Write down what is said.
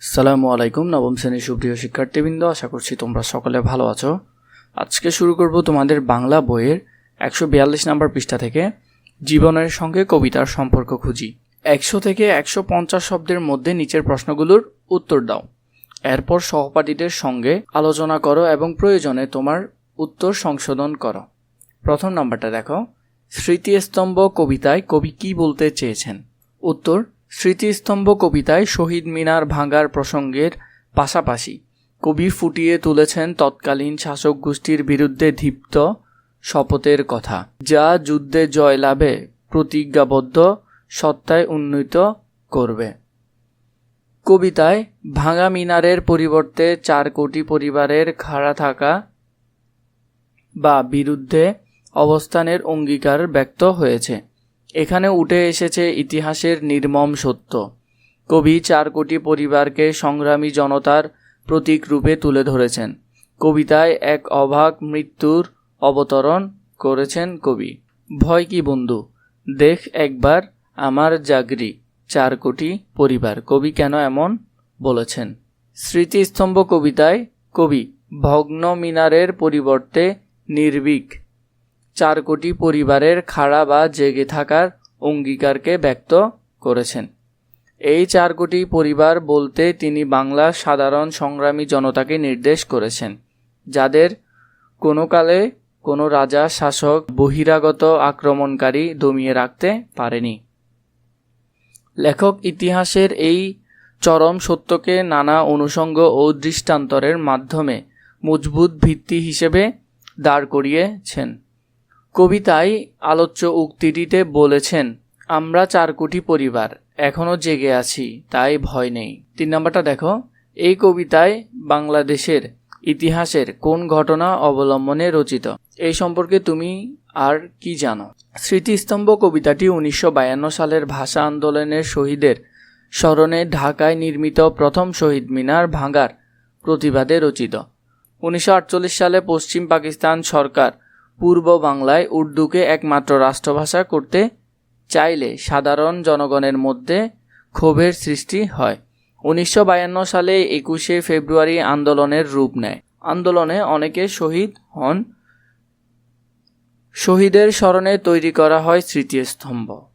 সালামু আলাইকুম, নবম শ্রেণির সুপ্রিয় শিক্ষার্থীবৃন্দ, আশা করছি তোমরা সকলে ভালো আছো। আজকে শুরু করব তোমাদের বাংলা বইয়ের একশো বিয়াল্লিশ নম্বর পৃষ্ঠা থেকে, জীবনের সঙ্গে কবিতার সম্পর্ক খুঁজি। একশো থেকে একশো পঞ্চাশ শব্দের মধ্যে নিচের প্রশ্নগুলোর উত্তর দাও। এরপর সহপাঠীদের সঙ্গে আলোচনা করো এবং প্রয়োজনে তোমার উত্তর সংশোধন করো। প্রথম নাম্বারটা দেখো। স্মৃতিস্তম্ভ কবিতায় কবি কি বলতে চেয়েছেন? উত্তর স্মৃতিস্তম্ভ কবিতায় শহীদ মিনার ভাঙার প্রসঙ্গের পাশাপাশি কবি ফুটিয়ে তুলেছেন তৎকালীন শাসক গোষ্ঠীর বিরুদ্ধে দীপ্ত শপথের কথা, যা যুদ্ধে জয়লাভে প্রতিজ্ঞাবদ্ধ সত্তায় উন্নীত করবে। কবিতায়, ভাঙা মিনারের পরিবর্তে চার কোটি পরিবারের খাড়া থাকা বা বিরুদ্ধে অবস্থানের অঙ্গীকার ব্যক্ত হয়েছে। এখানে উঠে এসেছে ইতিহাসের নির্মম সত্য। কবি চার কোটি পরিবারকে সংগ্রামী জনতার প্রতীক রূপে তুলে ধরেছেন। কবিতায় এক অভাগ মৃত্যুর অবতরণ করেছেন কবি। ভয় কি বন্ধু? দেখ একবার আমার জাগরি, চার কোটি পরিবার। কবি কেন এমন বলেছেন? স্মৃতিস্তম্ভ কবিতায় কবি ভগ্ন মিনারের পরিবর্তে নির্ভীক। চার কোটি পরিবারের খাড়া বা জেগে থাকার অঙ্গীকারকে ব্যক্ত করেছেন। এই চার কোটি পরিবার বলতে তিনি বাংলার সাধারণ সংগ্রামী জনতাকে নির্দেশ করেছেন, যাদের কোনো কালে কোনো রাজা, শাসক, বহিরাগত আক্রমণকারী দমিয়ে রাখতে পারেনি। লেখক ইতিহাসের এই চরম সত্যকে নানা অনুষঙ্গ ও দৃষ্টান্তরের মাধ্যমে মজবুত ভিত্তি হিসেবে দাঁড় করিয়েছেন। কবিতায় আলোচ্য উক্তিটিতে বলেছেন, আমরা চার কোটি পরিবার এখনও জেগে আছি, তাই ভয় নেই। তিন নম্বরটা দেখো, এই কবিতায় বাংলাদেশের ইতিহাসের কোন ঘটনা অবলম্বনে রচিত? এই সম্পর্কে তুমি আর কি জানো? স্মৃতিস্তম্ভ কবিতাটি উনিশশো বায়ান্ন সালের ভাষা আন্দোলনের শহীদের স্মরণে ঢাকায় নির্মিত প্রথম শহীদ মিনার ভাঙার প্রতিবাদে রচিত। উনিশশো আটচল্লিশ সালে পশ্চিম পাকিস্তান সরকার পূর্ব বাংলায় উর্দুকে একমাত্র রাষ্ট্রভাষা করতে চাইলে সাধারণ জনগণের মধ্যে ক্ষোভের সৃষ্টি হয়। উনিশশো বায়ান্ন সালে একুশে ফেব্রুয়ারি আন্দোলনের রূপ নেয়। আন্দোলনে অনেকে শহীদ হন। শহীদের স্মরণে তৈরি করা হয় স্মৃতিস্তম্ভ।